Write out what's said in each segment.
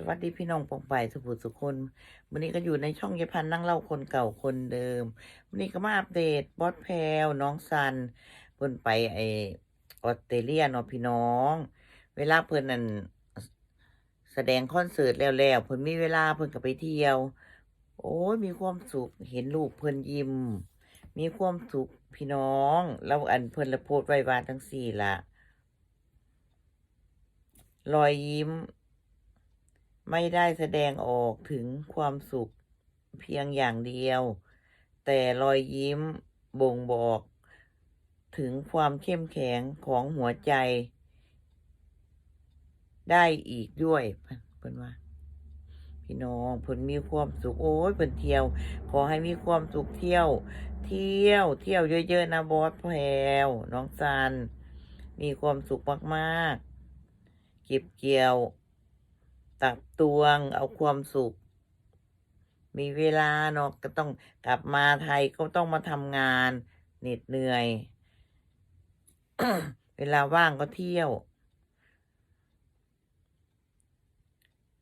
สวัสดีพี่น้องปองไปสุภูสุคนวันนี้ก็อยู่ในช่องยายพันนั่งเล่าคนเก่าคนเดิมวันนี้ก็มาอัปเดตบอสแพลวน้องซันเพิ่นไปไอออสเตรเลียเนาะพี่น้อง เวลาเพิ่นนั่นแสดงคอนเสิร์ตแล้วแล้วเพิ่นมีเวลาเพิ่นก็ไปเที่ยว โอ้ยมีความสุขเห็นลูกเพิ่นยิ้มมีความสุขพี่น้อง แล้วอันเพิ่นละโพสต์ไว้วาทั้งสี่ละรอยยิ้ม ไม่ได้แสดงออกถึงความสุขเพียงอย่างเดียว แต่รอยยิ้มบ่งบอก ถึงความเข้มแข็งของหัวใจ ได้อีกด้วยเพิ่นว่า พี่น้องเพิ่นมีความสุขโอ้ยเพิ่นเที่ยว ขอให้มีความสุขเที่ยว เที่ยวเที่ยวเยอะๆนะบอสแพรวน้องซัน มีความสุขมากๆ เก็บเกี่ยว ตักตวงเอาความสุข มีเวลาเนาะก็ต้องกลับมาไทยก็ต้องมาทำงานเหน็ดเหนื่อย เวลาว่างก็เที่ยว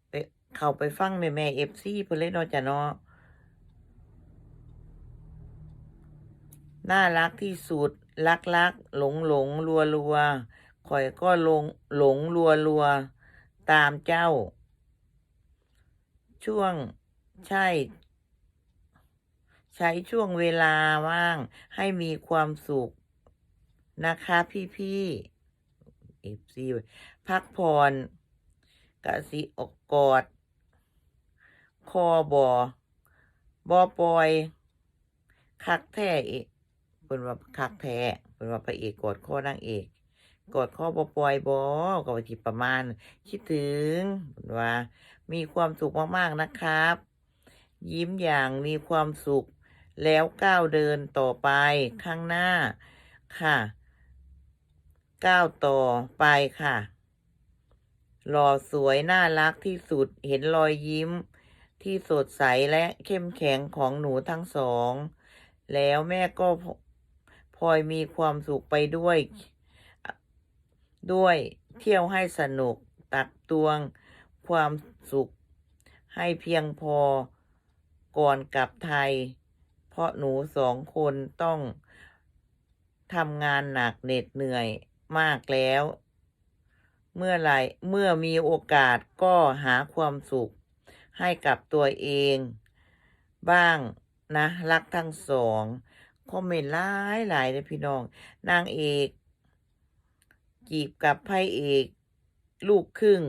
ไปเข้าไปฟังแม่แม่เอฟซีเพิ่นเลยเนาะจ้ะเนาะน่ารักที่สุด รักรักหลงหลงรัวรัวข่อยก็ลงหลงรัวรัวตามเจ้า ช่วงใช่ ใช้ช่วงเวลาว่างให้มีความสุขนะคะพี่พี่เอฟซีพักผ่อนกะสิออกกอด คอบอบอปล่อย คักแท้เอกเป็นว่าคักแท้เป็นว่าพระเอกกอดข้อนางเอก กอดข้อบอปล่อยบอกว่าที่ประมาณ คิดถึงว่า มีความสุขมากๆนะครับ ยิ้มอย่างมีความสุข แล้วก้าวเดินต่อไปข้างหน้าค่ะ ก้าวต่อไปค่ะหล่อสวยน่ารักที่สุดเห็นรอยยิ้ม ที่สดใสและเข้มแข็งของหนูทั้งสอง แล้วแม่ก็พลอยมีความสุขไปด้วย ด้วยเที่ยวให้สนุกตักตวงความสุข ให้เพียงพอก่อนกลับไทย เพราะหนูสองคนต้องทำงานหนักเหน็ดเหนื่อยมากแล้ว เมื่อไรเมื่อมีโอกาสก็หาความสุข ให้กับตัวเอง บ้างนะ รักทั้งสองคอมเมนต์หลายหลายเลยพี่น้อง นางเอก จีบกับพระเอกลูกครึ่ง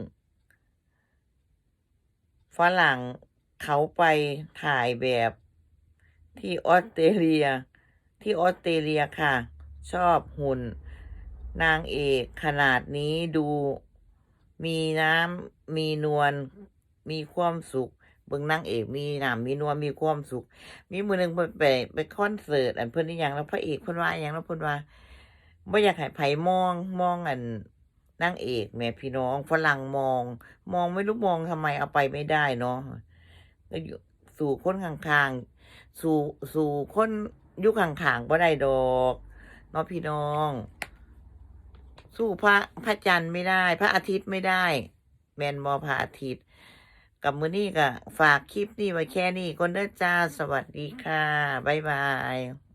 ฝรั่งเขาไปถ่ายแบบที่ออสเตรเลีย ที่ออสเตรเลียค่ะ ชอบหุ่น นางเอกขนาดนี้ดูมีน้ำมีนวลมีความสุขเบิ่งนางเอกมีน้ำมีนวลมีความสุข มีมือหนึ่งไปไปคอนเสิร์ตอันเพิ่นนี่ยังแล้วพระเอกเพิ่นว่าอหยังแล้วเพิ่นว่า ไม่อยากให้ไผมองมองอันนางเอกแม่พี่น้องฝรั่งมอง มองไม่รู้มองทำไมเอาไปไม่ได้เนาะก็สู่คนข้างๆสู่สู่คนยุคข้างๆก็ได้ดอกเนาะพี่น้อง สู้พระพระจันทร์ไม่ได้ พระอาทิตย์ไม่ได้ แมนบอพระอาทิตย์ กับมือนี่ก็ฝากคลิปนี้ไว้แค่นี้ก่อนเด้อจ้าสวัสดีค่ะ บ๊ายบาย